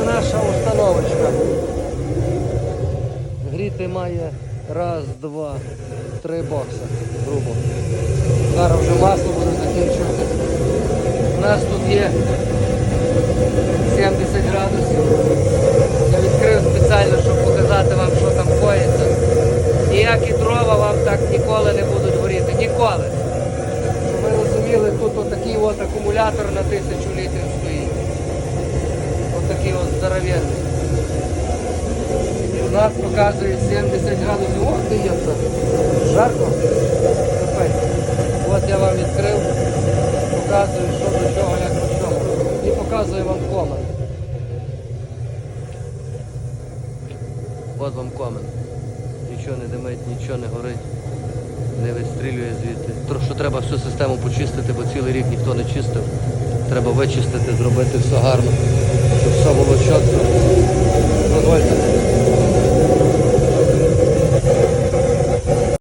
Упаковочка. Гріти має раз, два, три бокси, грубо. Зараз вже масло буде закінчуватись. У нас тут є 70 градусів. Я відкрив спеціально, щоб показати вам, що там коїться. Ніякі дрова вам так ніколи не будуть горіти. Ніколи. Щоб ви розуміли, тут отакий от акумулятор на тисячу літрів Отакий. У нас показує 70 градусів. Ох ти є. Жарко. Капець. От я вам відкрив, показую, що до чого, як до чого. І показую вам комент. От вам комент. Нічого не димить, нічого не горить, не вистрілює звідти. Тро- що треба всю систему почистити, бо цілий рік ніхто не чистив. Треба вичистити, зробити все гарно, щоб все було чітко.